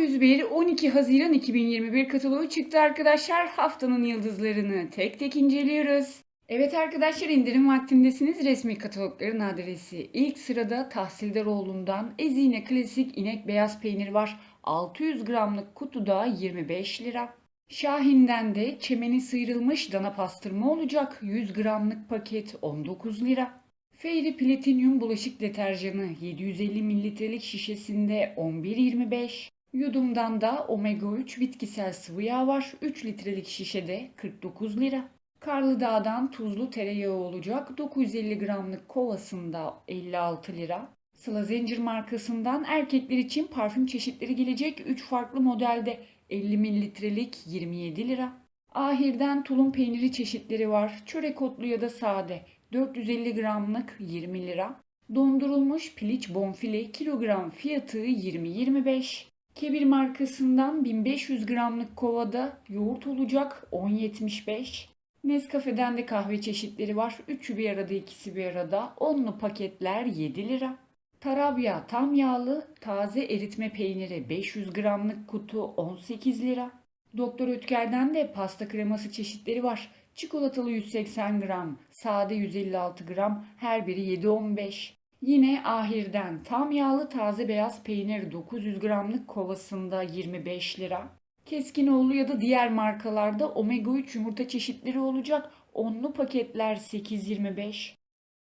A101 12 Haziran 2021 kataloğu çıktı arkadaşlar. Haftanın yıldızlarını tek tek inceliyoruz. Evet arkadaşlar indirim vaktindesiniz. Resmi katalogların adresi. İlk sırada Tahsildaroğlu'ndan Ezine Klasik inek beyaz peynir var. 600 gramlık kutuda 25 lira. Şahin'den de çemeni sıyrılmış dana pastırma olacak. 100 gramlık paket 19 lira. Fairy Platinum bulaşık deterjanı 750 mililitrelik şişesinde 11.25. Yudum'dan da Omega 3 bitkisel sıvı yağ var. 3 litrelik şişede 49 lira. Karlıdağ'dan tuzlu tereyağı olacak. 950 gramlık kovasında 56 lira. Sıla Zincir markasından erkekler için parfüm çeşitleri gelecek 3 farklı modelde 50 mililitrelik 27 lira. Ahir'den tulum peyniri çeşitleri var. Çörek otlu ya da sade 450 gramlık 20 lira. Dondurulmuş piliç bonfile kilogram fiyatı 20-25. Kebir markasından 1500 gramlık kovada yoğurt olacak 10.75. Nescafe'den de kahve çeşitleri var. Üçü bir arada ikisi bir arada. Onlu paketler 7 lira. Tarabya tam yağlı taze eritme peyniri 500 gramlık kutu 18 lira. Doktor Ötker'den de pasta kreması çeşitleri var. Çikolatalı 180 gram, sade 156 gram, her biri 7.15. Yine Ahir'den tam yağlı taze beyaz peynir 900 gramlık kovasında 25 lira. Keskinoğlu ya da diğer markalarda omega 3 yumurta çeşitleri olacak. Onlu paketler 8.25.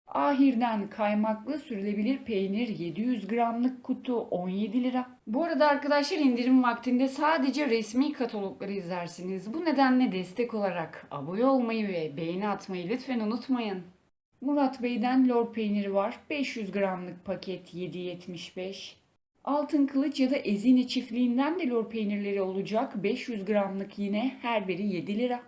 Ahir'den kaymaklı sürülebilir peynir 700 gramlık kutu 17 lira. Bu arada arkadaşlar indirim vaktinde sadece resmi katalogları izlersiniz. Bu nedenle destek olarak abone olmayı ve beğeni atmayı lütfen unutmayın. Murat Bey'den lor peyniri var. 500 gramlık paket 7.75. Altın Kılıç ya da Ezine çiftliğinden de lor peynirleri olacak. 500 gramlık yine her biri 7 lira.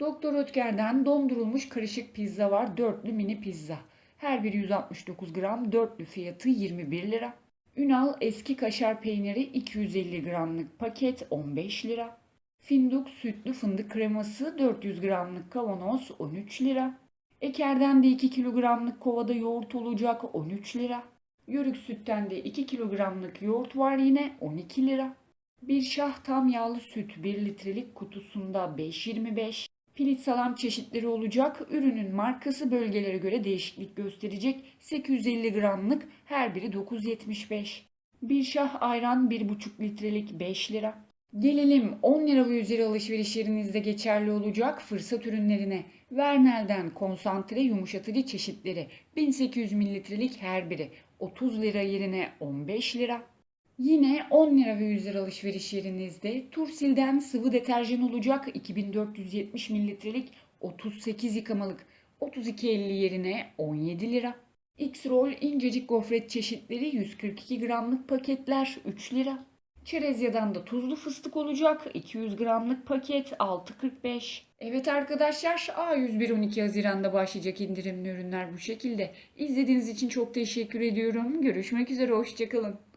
Doktor Ötker'den dondurulmuş karışık pizza var. Dörtlü mini pizza. Her biri 169 gram, dörtlü fiyatı 21 lira. Ünal eski kaşar peyniri 250 gramlık paket 15 lira. Finduk sütlü fındık kreması 400 gramlık kavanoz 13 lira. Eker'den de 2 kilogramlık kovada yoğurt olacak 13 lira. Yörük sütten de 2 kilogramlık yoğurt var yine 12 lira. Bir şah tam yağlı süt 1 litrelik kutusunda 5.25. Pilit salam çeşitleri olacak. Ürünün markası bölgelere göre değişiklik gösterecek. 850 gramlık her biri 9.75. Bir şah ayran 1,5 litrelik 5 lira. Gelelim 10 lira ve üzeri alışverişlerinizde geçerli olacak fırsat ürünlerine. Vernel'den konsantre yumuşatıcı çeşitleri 1800 mililitrelik her biri 30 lira yerine 15 lira. Yine 10 lira ve 100 lira alışveriş yerinizde Tursil'den sıvı deterjan olacak 2470 mililitrelik 38 yıkamalık 32.50 yerine 17 lira. X-Roll incecik gofret çeşitleri 142 gramlık paketler 3 lira. Çerezya'dan da tuzlu fıstık olacak 200 gramlık paket 6.45. Evet arkadaşlar A101 12 Haziran'da başlayacak indirimli ürünler bu şekilde. İzlediğiniz için çok teşekkür ediyorum. Görüşmek üzere hoşçakalın.